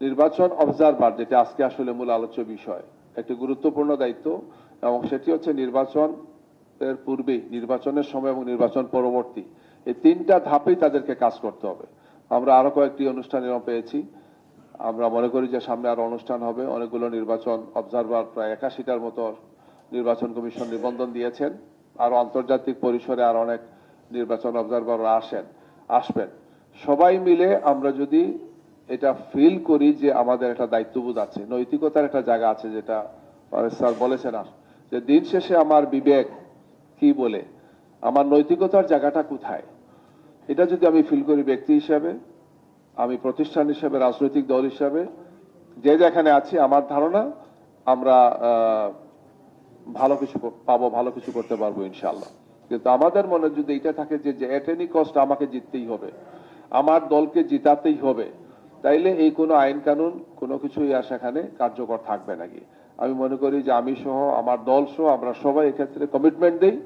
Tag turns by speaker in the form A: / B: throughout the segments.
A: নির্বাচন অবজারভার যেটা আজকে আসলে মূল আলোচ্য বিষয়, একটি গুরুত্বপূর্ণ দায়িত্ব, এবং সেটি হচ্ছে নির্বাচন এর পূর্বে, নির্বাচনের সময় এবং নির্বাচন পরবর্তী, এই তিনটা ধাপেই তাদেরকে কাজ করতে হবে। আমরা আরও কয়েকটি অনুষ্ঠান এরকম পেয়েছি। আমরা মনে করি যে সামনে আরও অনুষ্ঠান হবে। অনেকগুলো নির্বাচন অবজারভার প্রায় একাশিটার মতো নির্বাচন কমিশন নিবন্ধন দিয়েছেন। আর আন্তর্জাতিক পরিসরে আর অনেক নির্বাচন অবজারভাররা আসেন, আসবেন। সবাই মিলে আমরা যদি এটা ফিল করি যে আমাদের একটা দায়িত্ববোধ আছে, নৈতিকতার একটা জায়গা আছে যেটা স্যার বলেছেন আর যে দিন শেষে আমার বিবেক কি বলে, আমার নৈতিকতার জায়গাটা কোথায়? এটা যদি আমি ফিল করি ব্যক্তি হিসাবে, আমি প্রতিষ্ঠান হিসাবে, রাজনৈতিক দল হিসাবে, যে যেখানে আছি, আমার ধারণা, আমরা ভালো কিছু পাবো, ভালো কিছু করতে পারব ইনশাল্লাহ কিন্তু আমাদের মনে যদি এটা থাকে যে এট এনি কস্ট আমাকে জিততেই হবে, আমার দলকে জিতাতেই হবে তাইলে এই কোনো আইন কানুন, কোনো কিছুই আর সেখানে কার্যকর থাকবে নাকি আমি মনে করি যে আমি সহ আমার দল সহ আমরা সবাই এক্ষেত্রে কমিটমেন্ট দিই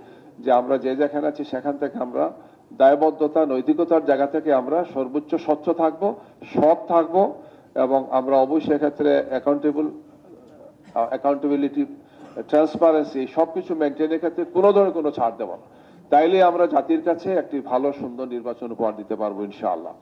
A: যে আমরা যে যেখানে আছি সেখান থেকে আমরা দায়বদ্ধতা, নৈতিকতার জায়গা থেকে আমরা সর্বোচ্চ স্বচ্ছ থাকব, সৎ থাকব এবং আমরা অবশ্যই এক্ষেত্রে অ্যাকাউন্টেবল অ্যাকাউন্টেবিলিটি ট্রান্সপারেন্সি সবকিছু মেনটেনের ক্ষেত্রে কোনো ধরনের কোনো ছাড় দেব না। তাইলে আমরা জাতির কাছে একটি ভালো, সুন্দর নির্বাচন উপহার দিতে পারব ইনশাআল্লাহ।